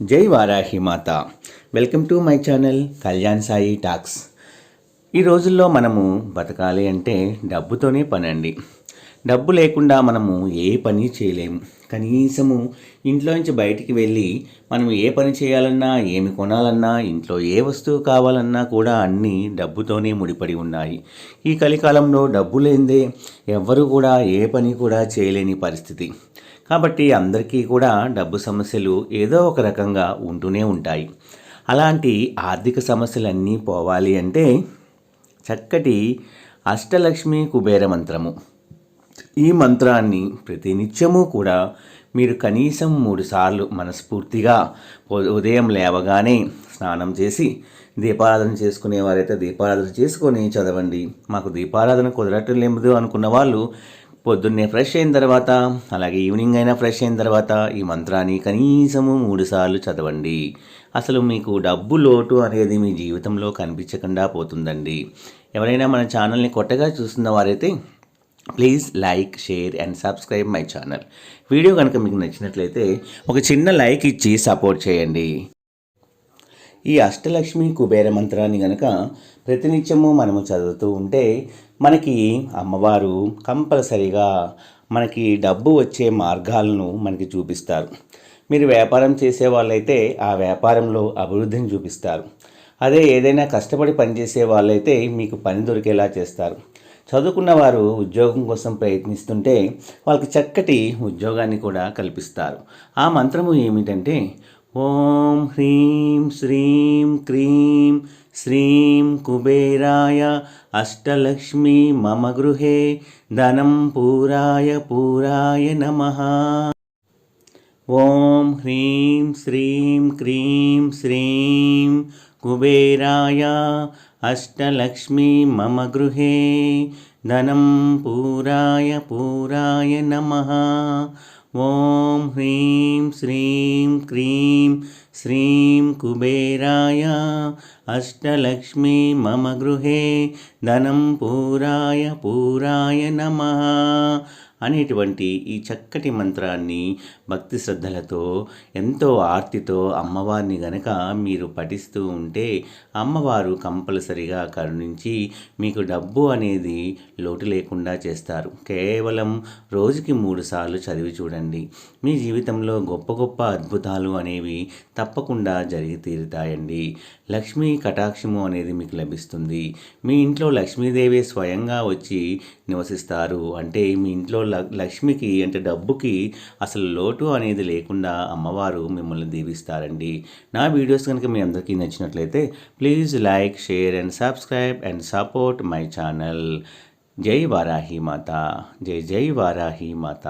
జై వారాహి మాత. Welcome to my channel Kalyan Sai talks. ఈ రోజుల్లో మనము బతకాలి అంటే డబ్బుతోనే పనండి. డబ్బు లేకుండా మనము ఏ పని చేయలేము. కనీసము ఇంట్లో నుంచి బయటికి వెళ్ళి మనం ఏ పని చేయాలన్నా ఏమి కొనాలన్నా ఇంట్లో ఏ వస్తువు కావాలన్నా కూడా అన్నీ డబ్బుతోనే ముడిపడి ఉన్నాయి. ఈ కలికాలంలో డబ్బు లేనిదే ఎవ్వరూ కూడా ఏ పని కూడా చేయలేని పరిస్థితి. కాబట్టి అందరికీ కూడా డబ్బు సమస్యలు ఏదో ఒక రకంగా ఉంటూనే ఉంటాయి. అలాంటి ఆర్థిక సమస్యలన్నీ పోవాలి అంటే చక్కటి అష్టలక్ష్మి కుబేర మంత్రము. ఈ మంత్రాన్ని ప్రతినిత్యము కూడా మీరు కనీసం మూడుసార్లు మనస్ఫూర్తిగా ఉ- ఉదయం లేవగానే స్నానం చేసి దీపారాధన చేసుకునే వారైతే దీపారాధన చేసుకొని చదవండి. మాకు దీపారాధన కుదరటం లేదు అనుకున్న వాళ్ళు పొద్దున్నే ఫ్రెష్ అయిన తర్వాత అలాగే ఈవినింగ్ అయినా ఫ్రెష్ అయిన తర్వాత ఈ మంత్రాన్ని కనీసము మూడుసార్లు చదవండి. అసలు మీకు డబ్బు లోటు అనేది మీ జీవితంలో కనిపించకుండా పోతుందండి. ఎవరైనా మన ఛానల్ని కొత్తగా చూస్తున్న వారైతే please like share and subscribe my channel video కనుక మీకు నచ్చినట్లయితే ఒక చిన్న లైక్ ఇచ్చి సపోర్ట్ చేయండి. ఈ అష్టలక్ష్మి కుబేర మంత్రాన్ని గనక ప్రతినిత్యము మనము చదువుతూ ఉంటే మనకి అమ్మవారు కంపల్సరిగా మనకి డబ్బు వచ్చే మార్గాలను మనకి చూపిస్తారు. మీరు వ్యాపారం చేసే వాళ్ళైతే ఆ వ్యాపారంలో అభివృద్ధిని చూపిస్తారు. అదే ఏదైనా కష్టపడి పనిచేసే వాళ్ళైతే మీకు పని దొరికేలా చేస్తారు. చదువుకున్న వారు ఉద్యోగం కోసం ప్రయత్నిస్తుంటే వాళ్ళకి చక్కటి ఉద్యోగాన్ని కూడా కల్పిస్తారు. ఆ మంత్రము ఏమిటంటే ఓం హ్రీం శ్రీం క్రీం శ్రీం కుబేరాయ అష్టలక్ష్మీ మమ గృహే ధనం పూరాయ పూరాయ నమ. ఓం హ్రీం శ్రీం క్రీం శ్రీం కుబేరాయ అష్టలక్ష్మీ మమ గృహే ధనం పూరాయ పూరాయ నమ. ॐ ह्रीं श्रीं क्रीं श्रीं कुबेराय अष्टलक्ष्मी मम गृहे धनं पूराय पूराय नमः అనేటువంటి ఈ చక్కటి మంత్రాన్ని భక్తి శ్రద్ధలతో ఎంతో ఆర్తితో అమ్మవారిని గనక మీరు పఠిస్తూ ఉంటే అమ్మవారు కంపల్సరిగా కరుణించి మీకు డబ్బు అనేది లోటు లేకుండా చేస్తారు. కేవలం రోజుకి మూడుసార్లు చదివి చూడండి. మీ జీవితంలో గొప్ప గొప్ప అద్భుతాలు అనేవి తప్పకుండా జరిగి తీరుతాయండి. లక్ష్మీ కటాక్షము అనేది మీకు లభిస్తుంది. మీ ఇంట్లో లక్ష్మీదేవి స్వయంగా వచ్చి నివసిస్తారు. అంటే మీ ఇంట్లో లక్ష్మికి అంటే డబ్బుకి అసలు లోటు అనేది లేకుండా అమ్మవారు మిమ్మల్ని దీవిస్తారండి. నా వీడియోస్ కనుక మీ అందరికీ నచ్చినట్లయితే please like share and subscribe and support my channel. జై వారాహి మాత. జై జై వారాహి మాత.